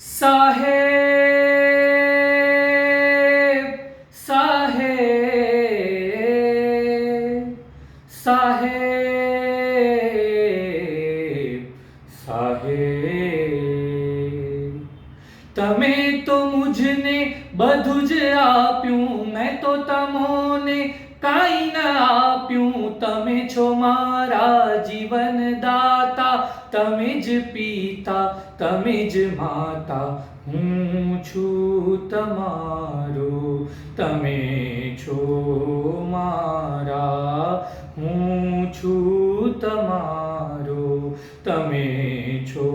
સાહેબ સાહેબ સાહેબ સાહેબ તમે તો મુજને બધું જ આપ્યું મેં તો તમોને કાંઈ ના આપ્યું તમે છો મારા જીવન દાતા તમે જ પિતા, તમે જ માતા, હું છું તમારો. તમે છો મારા, હું છું તમારો. તમે છો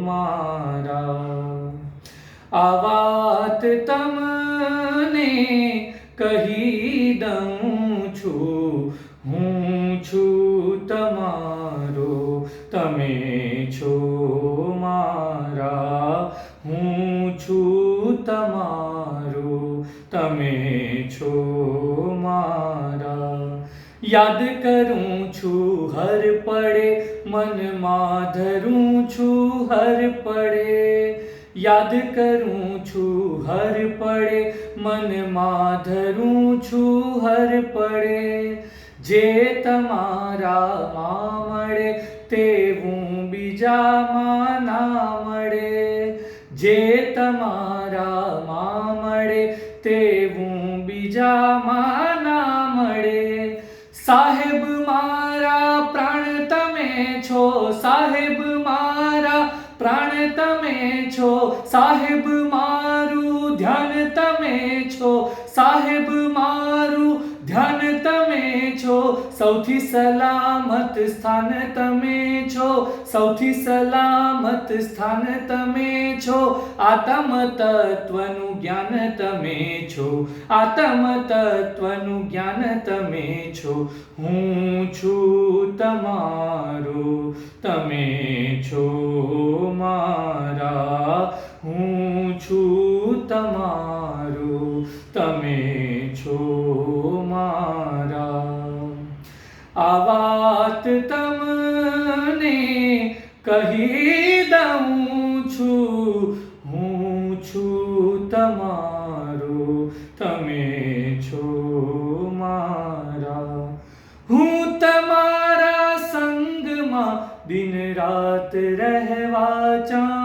મારા. આ વાત તમને કહી દઉં છું. હું તમે છો મારા, હું છું તમારો. તમે છો મારા. યાદ કરું છું, હર પડે, મનમાં ધરું છું, હર પડે. યાદ કરું છું, હર પડે, મનમાં ધરું છું, હર પડે. જે તમારા મળે તેવું બીજામાં ના મળે, જે તમારામાં મળે, તેવું બીજામાં ના મળે. સાહેબ, મારા પ્રાણ તમે છો, સાહેબ, મારા પ્રાણ તમે છો, સાહેબ, મારું ધ્યાન તમે છો, સાહેબ, મારું ધ્યાન તમે છો? સૌથી સલામત સ્થાન તમે છો. સૌથી સલામત સ્થાન તમે છો. આત્મ તત્વનું જ્ઞાન તમે છો. આત્મ તત્વનું જ્ઞાન તમે છો. હું છું તમારો. તમે છો મારા. હું છું તમારો. આ વાત તમને કહી દઉં છું. હું છું તમારો, તમે છો મારા. હું તમારા સંગમાં દિન રાત રહેવા ચાહું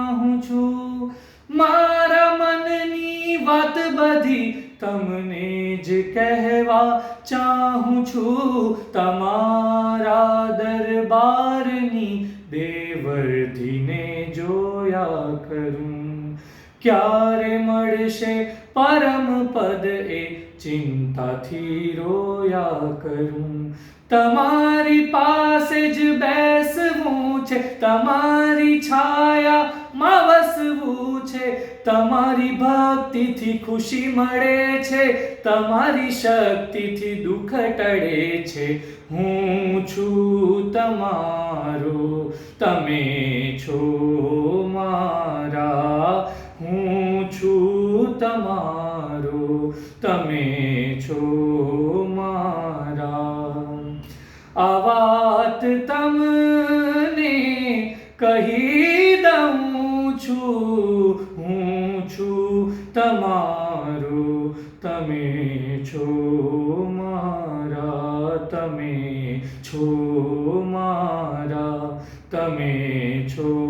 બધી તમને જ કહેવા ચાહું છું, તમારા દરબારની દેવર્ધીને જોયા કરું. ક્યારે મળશે પરમ પદ એ ચિંતાથી રોયા કરું. તમારી પાસે જ બેસવું છે, તમારી છાયા માં વસવું છે તમારી ભક્તિથી ખુશી મળે છે, તમારી શક્તિથી દુઃખ ટળે છે. હું છું તમારો, તમે છો મારા. હું છું તમારો, તમે છો મારા. આ વાત તમને કહી દઉં છું તમારો તમે છો મારા તમે છો મારા તમે છો